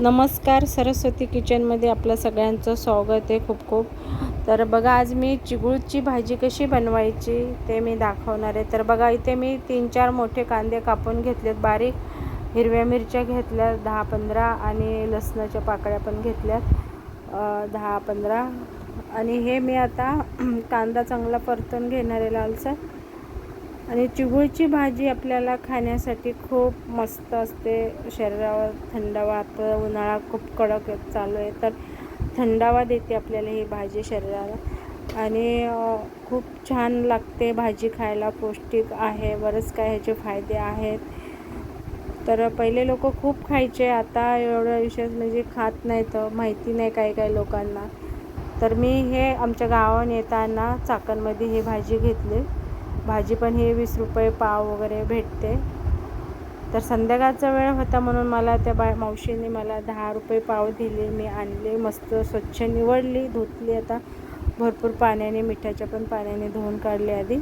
नमस्कार सरस्वती किचनमध्ये आपलं सगळ्यांचं स्वागत आहे खूप खूप. तर बघा आज मी चिगूळची भाजी कशी बनवायची ते मी दाखवणार आहे. तर बघा इथे मी तीन चार मोठे कांदे कापून घेतलेत. बारीक हिरव्या मिरच्या घेतल्या दहा पंधरा आणि लसणाच्या पाकळ्या पण घेतल्यात दहा पंधरा आणि हे मी आता कांदा चांगला परतून घेणार आहे लालसर. आणि चिगूळची भाजी आपल्याला खाण्यासाठी खूप मस्त असते. शरीरावर थंडावा आता उन्हाळा खूप कडक चालू आहे. तर थंडावा देते आपल्याला ही भाजी शरीराला. आणि खूप छान लागते भाजी खायला. पौष्टिक आहे. बरंच काय ह्याचे फायदे आहेत. तर पहिले लोक खूप खायचे. आता एवढं विशेष म्हणजे खात नाही तर माहिती नाही काही काही लोकांना. तर मी हे आमच्या गावाहून येताना चाकणमध्ये ही भाजी घेतली. भाजी पण ही वीस रुपये पाव वगैरे भेटते. तर संध्याकाळचा वेळ होता म्हणून मला त्या बा मावशीने मला दहा रुपये पाव दिले. मी आणले मस्त स्वच्छ निवडली धुतली आता. भरपूर पाण्याने मिठाच्या पण पाण्याने धुवून काढले आधी.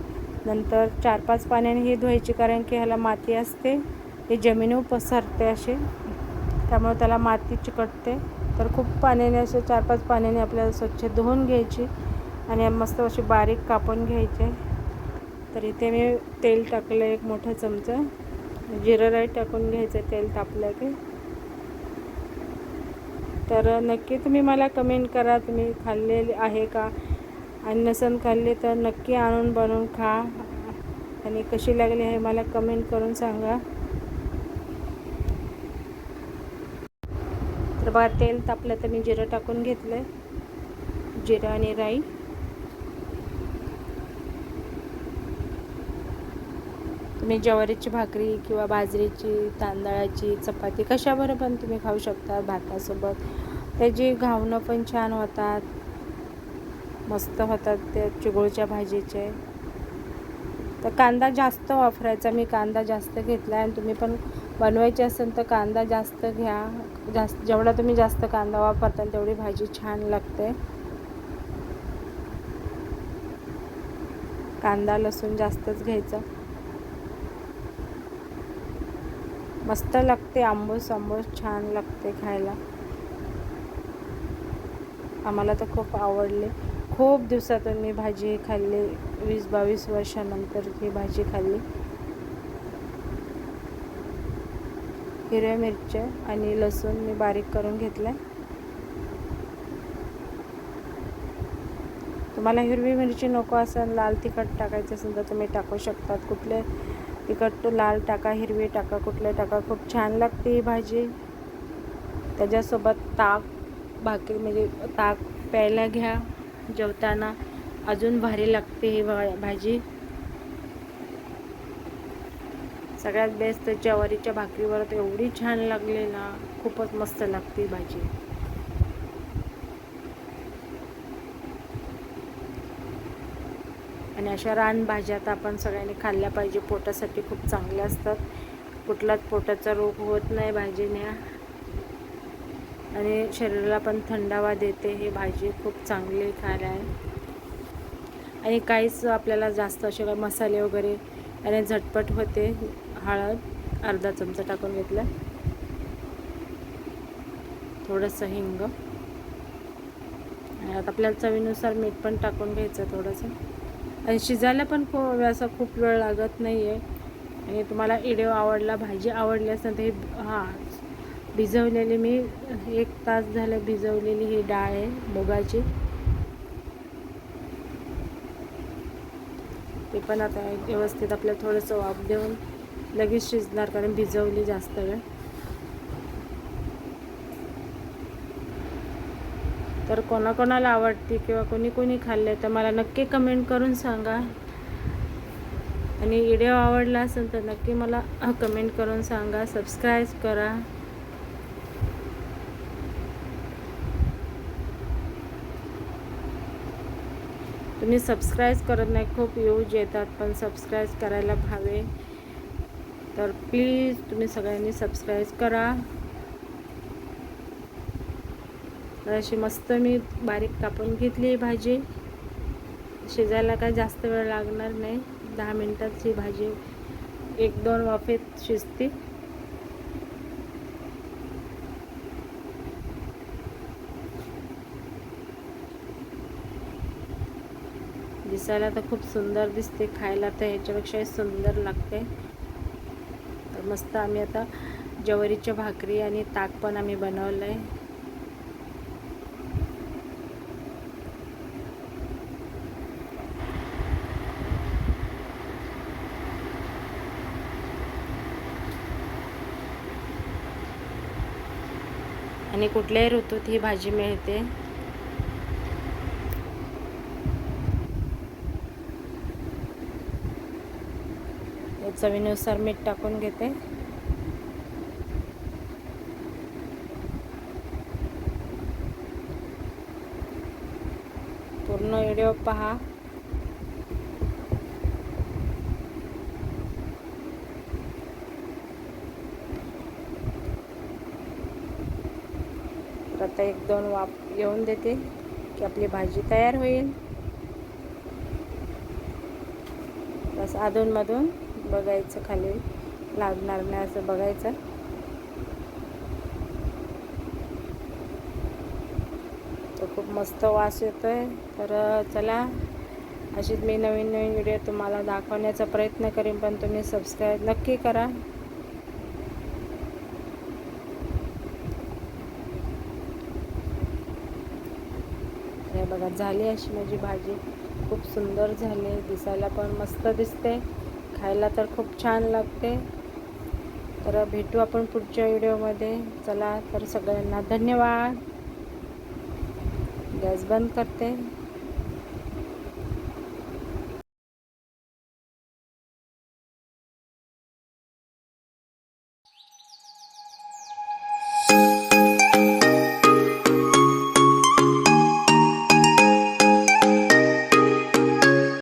नंतर चार पाच पाण्याने ही धुवायची कारण की ह्याला माती असते. हे जमिनीवर पसरते असे. त्यामुळे त्याला माती चिकटते. तर खूप पाण्याने असे चार पाच पाण्याने आपल्याला स्वच्छ धुवून घ्यायची आणि मस्त अशी बारीक कापून घ्यायचे. तर इथे मी तेल टाकलं एक मोठा चमचा. जिरं राईट टाकून घ्यायचं तेल तापलं की तर नक्की तुम्ही मला कमेंट करा तुम्ही खाल्लेले आहे का? आणि नसन खाल्ले तर नक्की आणून बनवून खा. आणि कशी लागली आहे मला कमेंट करून सांगा. तर बघा तेल तापलं तर मी जिरं टाकून घेतलं जिरं आणि राई. तुम्ही ज्वारीची भाकरी किंवा बाजरीची तांदळाची चपाती कशाबरोबर पण तुम्ही खाऊ शकता भातासोबत? त्याची घावणं पण छान होतात मस्त होतात ते चिगोळच्या भाजीचे. तर कांदा जास्त वापरायचा मी कांदा जास्त घेतला आणि तुम्ही पण बनवायची असेल तर कांदा जास्त घ्या. जास्त जेवढा तुम्ही जास्त कांदा वापरता तेवढी भाजी छान लागते. कांदा लसूण जास्तच घ्यायचा. मस्त लागते आंबूस आंबूस छान लागते खायला. आम्हाला तर खूप आवडले. खूप दिवसातून मी भाजी खाल्ली वीस बावीस वर्षानंतर ही भाजी खाल्ली. हिरव्या मिरच्या आणि लसूण मी बारीक करून घेतलं तुम्हाला हिरवी मिरची नको असेल लाल तिखट टाकायचं असेल तर तुम्ही टाकू शकतात. कुठले तिखट लाल टाका हिरवी टाका कुठलं टाका. खूप छान लागते ही भाजी. त्याच्यासोबत ताक भाकरी म्हणजे ताक प्यायला घ्या. जेवताना अजून भारी लागते ही भा भाजी. सगळ्यात बेस्ट ज्वारीच्या भाकरीवर तर एवढी छान लागली ना खूपच मस्त लागते भाजी. आणि अशा रानभाज्या तर आपण सगळ्यांनी खाल्ल्या पाहिजे. पोटासाठी खूप चांगल्या असतात. कुठलाच पोटाचा रोग होत नाही भाजीने. आणि शरीराला पण थंडावा देते. हे भाजी खूप चांगली खायला आहे. आणि काहीच आपल्याला जास्त असे काय मसाले वगैरे आणि झटपट होते. हळद अर्धा चमचा टाकून घेतला. थोडंसं हिंग. आणि आता आपल्याला चवीनुसार मीठ पण टाकून घ्यायचं थोडंसं. आणि शिजायला पण खूप असं खूप वेळ लागत नाही आहे आणि तुम्हाला व्हिडिओ आवडला भाजी आवडली असेल तर हे हां भिजवलेली मी एक तास झालं भिजवलेली ही डाळ आहे मुगाची. ते पण आता व्यवस्थित आपल्याला थोडंसं वाफ देऊन लगेच शिजणार कारण भिजवली जास्त वेळ. तर कोणाकोणाला आवडते किंवा कोणी कोणी खाल्ले तर मला नक्की कमेंट करून सांगा. आणि व्हिडिओ आवडला असेल तर नक्की मला कमेंट करून सांगा सबस्क्राईब करा. तुम्ही सबस्क्राईब करत नाही खूप यूज येतात पण सबस्क्राईब करायला हवे तर प्लीज तुम्ही सगळ्यांनी सबस्क्राईब करा. तर अशी मस्त मी बारीक कापून घेतली भाजी. शिजायला काय जास्त वेळ लागणार नाही. दहा मिनटात ही भाजी एक दोन वाफेत शिजते. दिसायला तर खूप सुंदर दिसते. खायला तर ह्याच्यापेक्षा सुंदर लागते. तर मस्त आम्ही आता ज्वारीच्या भाकरी आणि ताक पण आम्ही बनवलं आहे आणि कुठल्याही ऋतूत ही भाजी मिळते. चवीनुसार मीठ टाकून घेते. पूर्ण व्हिडिओ पहा. तर आता एक दोन वाफ येऊन देते की आपली भाजी तयार होईल. बस अधूनमधून बघायचं खाली. लागणार नाही असं बघायचं. तर खूप मस्त वास येतो आहे तर चला अशीच मी नवीन नवीन व्हिडिओ तुम्हाला दाखवण्याचा प्रयत्न करीन पण तुम्ही सबस्क्राईब नक्की करा. बघा झाली अशी माझी भाजी. खूप सुंदर झाली दिसायला पण मस्त दिसते. खायला तर खूप छान लागते. तर भेटू आपण पुढच्या व्हिडिओमध्ये. चला तर सगळ्यांना धन्यवाद. गॅस बंद करते.